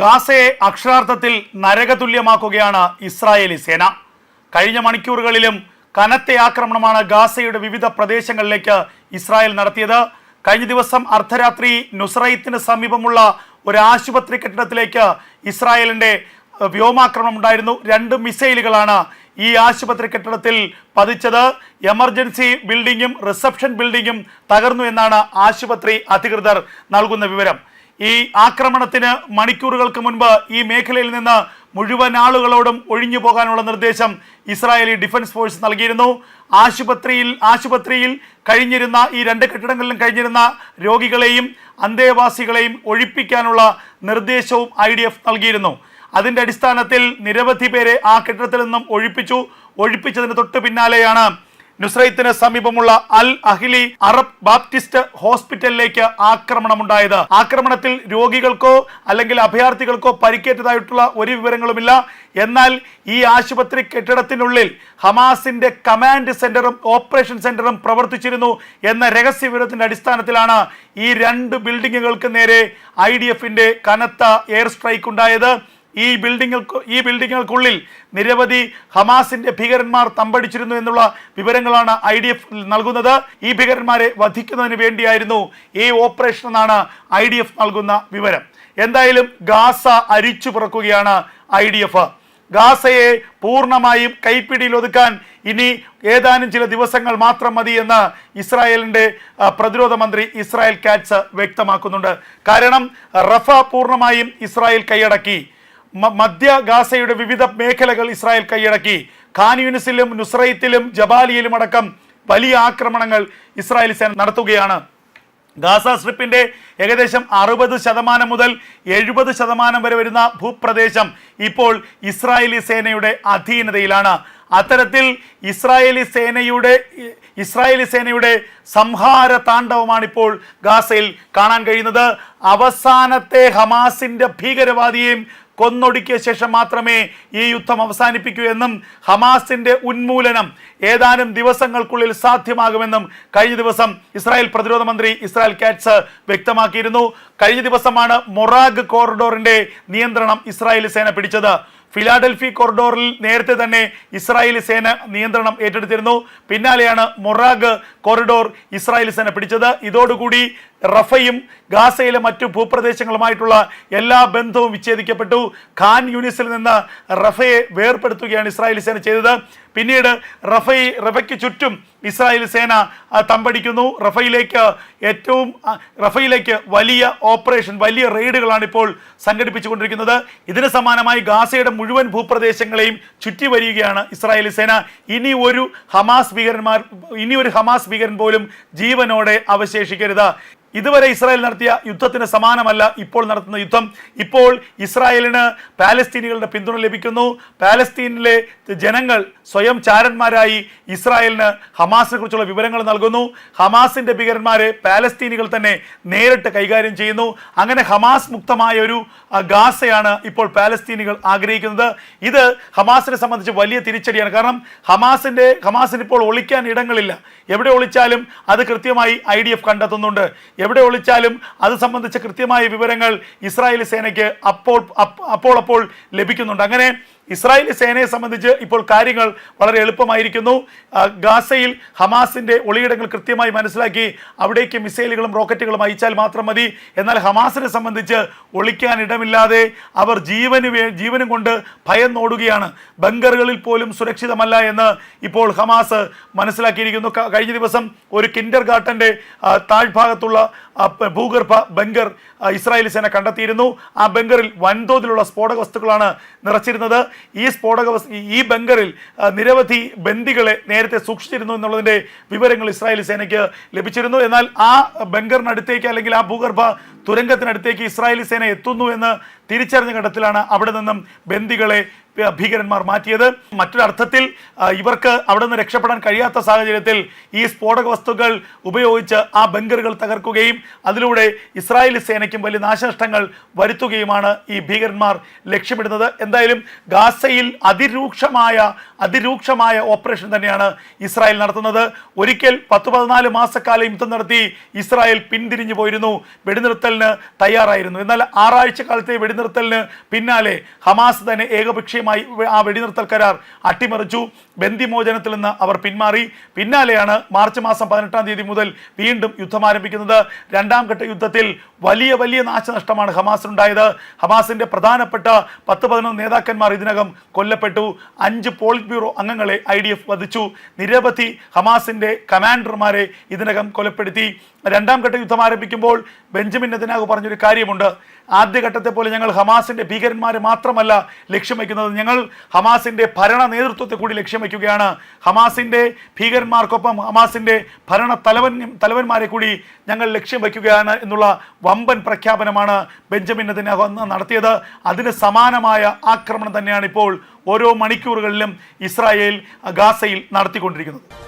ഗാസയെ അക്ഷരാർത്ഥത്തിൽ നരകതുല്യമാക്കുകയാണ് ഇസ്രായേലി സേന. കഴിഞ്ഞ മണിക്കൂറുകളിലും കനത്ത ആക്രമണമാണ് ഗാസയുടെ വിവിധ പ്രദേശങ്ങളിലേക്ക് ഇസ്രായേൽ നടത്തിയത്. കഴിഞ്ഞ ദിവസം അർദ്ധരാത്രി നുസ്രൈത്തിന് സമീപമുള്ള ഒരു ആശുപത്രി കെട്ടിടത്തിലേക്ക് ഇസ്രായേലിന്റെ വ്യോമാക്രമണം ഉണ്ടായിരുന്നു. രണ്ട് മിസൈലുകളാണ് ഈ ആശുപത്രി കെട്ടിടത്തിൽ പതിച്ചത്. എമർജൻസി ബിൽഡിങ്ങും റിസപ്ഷൻ ബിൽഡിങ്ങും തകർന്നു എന്നാണ് ആശുപത്രി അധികൃതർ നൽകുന്ന വിവരം. ഈ ആക്രമണത്തിന് മണിക്കൂറുകൾക്ക് മുൻപ് ഈ മേഖലയിൽ നിന്ന് മുഴുവൻ ആളുകളോടും ഒഴിഞ്ഞു പോകാനുള്ള നിർദ്ദേശം ഇസ്രായേലി ഡിഫൻസ് ഫോഴ്സ് നൽകിയിരുന്നു. ആശുപത്രിയിൽ ആശുപത്രിയിൽ കഴിഞ്ഞിരുന്ന ഈ രണ്ട് കെട്ടിടങ്ങളിലും കഴിഞ്ഞിരുന്ന രോഗികളെയും അന്തേവാസികളെയും ഒഴിപ്പിക്കാനുള്ള നിർദ്ദേശവും ഐ നൽകിയിരുന്നു. അതിന്റെ അടിസ്ഥാനത്തിൽ നിരവധി പേരെ ആ കെട്ടിടത്തിൽ നിന്നും ഒഴിപ്പിച്ചു. ഒഴിപ്പിച്ചതിന് തൊട്ട് പിന്നാലെയാണ് നുസ്രൈത്തിന് സമീപമുള്ള അൽ അഹിലി അറബ് ബാപ്റ്റിസ്റ്റ് ഹോസ്പിറ്റലിലേക്ക് ആക്രമണമുണ്ടായത്. ആക്രമണത്തിൽ രോഗികൾക്കോ അല്ലെങ്കിൽ അഭയാർത്ഥികൾക്കോ പരിക്കേറ്റതായിട്ടുള്ള ഒരു വിവരങ്ങളുമില്ല. എന്നാൽ ഈ ആശുപത്രി കെട്ടിടത്തിനുള്ളിൽ ഹമാസിന്റെ കമാൻഡ് സെന്ററും ഓപ്പറേഷൻ സെന്ററും പ്രവർത്തിച്ചിരുന്നു എന്ന രഹസ്യ വിവരത്തിന്റെ അടിസ്ഥാനത്തിലാണ് ഈ രണ്ട് ബിൽഡിങ്ങുകൾക്ക് നേരെ ഐ കനത്ത എയർ സ്ട്രൈക്ക് ഉണ്ടായത് ഈ ബിൽഡിങ്ങുകൾക്ക് ഈ ബിൽഡിങ്ങുകൾക്കുള്ളിൽ നിരവധി ഹമാസിന്റെ ഭീകരന്മാർ തമ്പടിച്ചിരുന്നു എന്നുള്ള വിവരങ്ങളാണ് ഐ ഡി എഫ് നൽകുന്നത്. ഈ ഭീകരന്മാരെ വധിക്കുന്നതിന് വേണ്ടിയായിരുന്നു ഈ ഓപ്പറേഷൻ എന്നാണ് ഐ ഡി എഫ് നൽകുന്ന വിവരം. എന്തായാലും ഗാസ അരിച്ചു പിറക്കുകയാണ് ഐ ഡി എഫ്. ഗാസയെ പൂർണമായും കൈപ്പിടിയിൽ ഒതുക്കാൻ ഇനി ഏതാനും ചില ദിവസങ്ങൾ മാത്രം മതി എന്ന് ഇസ്രായേലിന്റെ പ്രതിരോധ മന്ത്രി ഇസ്രായേൽ കാറ്റ്സ് വ്യക്തമാക്കുന്നുണ്ട്. കാരണം റഫ പൂർണമായും ഇസ്രായേൽ കൈയടക്കി. മധ്യ ഗാസയുടെ വിവിധ മേഖലകൾ ഇസ്രായേൽ കൈയടക്കി. ഖാൻ യൂനിസിലും നുസ്രൈത്തിലും ജബാലിയിലും അടക്കം വലിയ ആക്രമണങ്ങൾ ഇസ്രായേൽ സേന നടത്തുകയാണ്. ഗാസ സ്ട്രിപ്പിന്റെ ഏകദേശം അറുപത് ശതമാനം മുതൽ എഴുപത് ശതമാനം വരെ വരുന്ന ഭൂപ്രദേശം ഇപ്പോൾ ഇസ്രായേലി സേനയുടെ അധീനതയിലാണ്. അത്തരത്തിൽ ഇസ്രായേലി സേനയുടെ ഇസ്രായേലി സേനയുടെ സംഹാര താണ്ഡവമാണിപ്പോൾ ഗാസയിൽ കാണാൻ കഴിയുന്നത്. അവസാനത്തെ ഹമാസിന്റെ ഭീകരവാദിയെയും കൊന്നൊടുക്കിയ ശേഷം മാത്രമേ ഈ യുദ്ധം അവസാനിപ്പിക്കൂ എന്നും ഹമാസിന്റെ ഉന്മൂലനം ഏതാനും ദിവസങ്ങൾക്കുള്ളിൽ സാധ്യമാകുമെന്നും കഴിഞ്ഞ ദിവസം ഇസ്രായേൽ പ്രതിരോധ മന്ത്രി ഇസ്രായേൽ കാറ്റ്സ് വ്യക്തമാക്കിയിരുന്നു. കഴിഞ്ഞ ദിവസമാണ് മൊറാഗ് കോറിഡോറിന്റെ നിയന്ത്രണം ഇസ്രായേൽ സേന പിടിച്ചത്. ഫിലാഡൽഫി കോറിഡോറിൽ നേരത്തെ തന്നെ ഇസ്രായേലി സേന നിയന്ത്രണം ഏറ്റെടുത്തിരുന്നു. പിന്നാലെയാണ് മൊറാഗ് കോറിഡോർ ഇസ്രായേലി സേന പിടിച്ചത്. ഇതോടുകൂടി റഫയും ഗാസയിലെ മറ്റു ഭൂപ്രദേശങ്ങളുമായിട്ടുള്ള എല്ലാ ബന്ധവും വിച്ഛേദിക്കപ്പെട്ടു. ഖാൻ യൂണിസിൽ നിന്ന് റഫയെ വേർപ്പെടുത്തുകയാണ് ഇസ്രായേൽ സേന ചെയ്തത്. പിന്നീട് റഫൈ റഫയ്ക്ക് ചുറ്റും ഇസ്രായേൽ സേന തമ്പടിക്കുന്നു. റഫയിലേക്ക് ഏറ്റവും റഫയിലേക്ക് വലിയ ഓപ്പറേഷൻ വലിയ റെയ്ഡുകളാണ് ഇപ്പോൾ സംഘടിപ്പിച്ചുകൊണ്ടിരിക്കുന്നത്. ഇതിന് സമാനമായി ഗാസയുടെ മുഴുവൻ ഭൂപ്രദേശങ്ങളെയും ചുറ്റി വരികയാണ് ഇസ്രായേൽ സേന. ഇനി ഒരു ഹമാസ് ഭീകരന്മാർ ഇനി ഒരു ഹമാസ് ഭീകരൻ പോലും ജീവനോടെ അവശേഷിക്കരുത്. ഇതുവരെ ഇസ്രായേൽ നടത്തിയ യുദ്ധത്തിന് സമാനമല്ല ഇപ്പോൾ നടത്തുന്ന യുദ്ധം. ഇപ്പോൾ ഇസ്രായേലിന് പാലസ്തീനികളുടെ പിന്തുണ ലഭിക്കുന്നു. പാലസ്തീനിലെ ജനങ്ങൾ സ്വയം ചാരന്മാരായി ഇസ്രായേലിന് ഹമാസിനെ കുറിച്ചുള്ള വിവരങ്ങൾ നൽകുന്നു. ഹമാസിന്റെ ഭീകരന്മാരെ പാലസ്തീനികൾ തന്നെ നേരിട്ട് കൈകാര്യം ചെയ്യുന്നു. അങ്ങനെ ഹമാസ് മുക്തമായ ഒരു ഗാസയാണ് ഇപ്പോൾ പാലസ്തീനികൾ ആഗ്രഹിക്കുന്നത്. ഇത് ഹമാസിനെ സംബന്ധിച്ച് വലിയ തിരിച്ചടിയാണ്. കാരണം ഹമാസിന്റെ ഹമാസിന് ഇപ്പോൾ ഒളിക്കാൻ ഇടങ്ങളില്ല. എവിടെ ഒളിച്ചാലും അത് കൃത്യമായി ഐ കണ്ടെത്തുന്നുണ്ട്. എവിടെ ഒളിച്ചാലും അത് സംബന്ധിച്ച കൃത്യമായ വിവരങ്ങൾ ഇസ്രായേലി സേനയ്ക്ക് അപ്പോൾ അപ്പ- അപ്പോൾ അപ്പോൾ ലഭിക്കുന്നുണ്ട്. അങ്ങനെ ഇസ്രായേലി സേനയെ സംബന്ധിച്ച് ഇപ്പോൾ കാര്യങ്ങൾ വളരെ എളുപ്പമായിരിക്കുന്നു. ഗാസയിൽ ഹമാസിന്റെ ഒളിയിടങ്ങൾ കൃത്യമായി മനസ്സിലാക്കി അവിടേക്ക് മിസൈലുകളും റോക്കറ്റുകളും അയച്ചാൽ മാത്രം മതി. എന്നാൽ ഹമാസിനെ സംബന്ധിച്ച് ഒളിക്കാൻ ഇടമില്ലാതെ അവർ ജീവന് ജീവനും കൊണ്ട് ഭയം നോടുകയാണ് ബങ്കറുകളിൽ പോലും സുരക്ഷിതമല്ല എന്ന് ഇപ്പോൾ ഹമാസ് മനസ്സിലാക്കിയിരിക്കുന്നു. കഴിഞ്ഞ ദിവസം ഒരു കിൻഡർ ഗാർട്ടന്റെ താഴ്ഭാഗത്തുള്ള ഭൂഗർഭ ബങ്കർ ഇസ്രായേലി സേന കണ്ടെത്തിയിരുന്നു. ആ ബങ്കറിൽ വൻതോതിലുള്ള സ്ഫോടക വസ്തുക്കളാണ് നിറച്ചിരുന്നത്. ഈ സ്ഫോടക ഈ- ബങ്കറിൽ നിരവധി ബന്ദികളെ നേരത്തെ സൂക്ഷിച്ചിരുന്നു എന്നുള്ളതിന്റെ വിവരങ്ങൾ ഇസ്രായേലി സേനയ്ക്ക് ലഭിച്ചിരുന്നു. എന്നാൽ ആ ബങ്കറിനടുത്തേക്ക് അല്ലെങ്കിൽ ആ ഭൂഗർഭ തുരങ്കത്തിനടുത്തേക്ക് ഇസ്രായേലി സേന എത്തുന്നു എന്ന് തിരിച്ചറിഞ്ഞ ഘട്ടത്തിലാണ് അവിടെ നിന്നും ബന്ദികളെ ഭീകരന്മാർ മാറ്റിയത്. മറ്റൊരർത്ഥത്തിൽ ഇവർക്ക് അവിടെ നിന്ന് രക്ഷപ്പെടാൻ കഴിയാത്ത സാഹചര്യത്തിൽ ഈ സ്ഫോടക വസ്തുക്കൾ ഉപയോഗിച്ച് ആ ബങ്കറുകൾ തകർക്കുകയും അതിലൂടെ ഇസ്രായേലി സേനയ്ക്കും വലിയ നാശനഷ്ടങ്ങൾ വരുത്തുകയുമാണ് ഈ ഭീകരന്മാർ ലക്ഷ്യമിടുന്നത്. എന്തായാലും ഗാസയിൽ അതിരൂക്ഷമായ അതിരൂക്ഷമായ ഓപ്പറേഷൻ തന്നെയാണ് ഇസ്രായേൽ നടത്തുന്നത്. ഒരിക്കൽ പത്ത് പതിനാല് മാസക്കാലം യുദ്ധം നടത്തി ഇസ്രായേൽ പിന്തിരിഞ്ഞു പോയിരുന്നു. വെടിനിർത്തലിന് തയ്യാറായിരുന്നു. എന്നാൽ ആറാഴ്ച കാലത്തെ വെടിനിർത്തലിന് പിന്നാലെ ഹമാസ് തന്നെ ഏകപക്ഷീയമായി ആ വെടിനിർത്തൽ കരാർ അട്ടിമറിച്ചു. ബന്ദിമോചനത്തിൽ നിന്ന് അവർ പിന്മാറി. പിന്നാലെയാണ് മാർച്ച് മാസം പതിനെട്ടാം തീയതി മുതൽ വീണ്ടും യുദ്ധം ആരംഭിക്കുന്നത്. രണ്ടാം ഘട്ട യുദ്ധത്തിൽ വലിയ വലിയ നാശനഷ്ടമാണ് ഹമാസിനുണ്ടായത്. ഹമാസിന്റെ പ്രധാനപ്പെട്ട പത്ത് പതിനൊന്ന് നേതാക്കന്മാർ ഇതിനകം കൊല്ലപ്പെട്ടു. അഞ്ച് പോളിറ്റ് ബ്യൂറോ അംഗങ്ങളെ ഐ വധിച്ചു. നിരവധി ഹമാസിന്റെ കമാൻഡർമാരെ ഇതിനകം കൊലപ്പെടുത്തി. രണ്ടാം ഘട്ട യുദ്ധം ആരംഭിക്കുമ്പോൾ ബെഞ്ചമിൻ നെതന്യാഹു പറഞ്ഞൊരു കാര്യമുണ്ട്. ആദ്യഘട്ടത്തെ പോലെ ഞങ്ങൾ ഹമാസിന്റെ ഭീകരന്മാരെ മാത്രമല്ല ലക്ഷ്യം വയ്ക്കുന്നത്. ഞങ്ങൾ ഹമാസിന്റെ ഭരണ നേതൃത്വത്തെ കൂടി ലക്ഷ്യം വയ്ക്കുകയാണ്. ഹമാസിന്റെ ഭീകരന്മാർക്കൊപ്പം ഹമാസിന്റെ ഭരണ തലവൻ തലവന്മാരെ കൂടി ഞങ്ങൾ ലക്ഷ്യം വയ്ക്കുകയാണ് എന്നുള്ള വമ്പൻ പ്രഖ്യാപനമാണ് ബെഞ്ചമിൻ നെതന്യാഹു അന്ന് നടത്തിയത്. അതിന് സമാനമായ ആക്രമണം തന്നെയാണ് ഇപ്പോൾ ഓരോ മണിക്കൂറുകളിലും ഇസ്രായേൽ ഗാസയിൽ നടത്തിക്കൊണ്ടിരിക്കുന്നത്.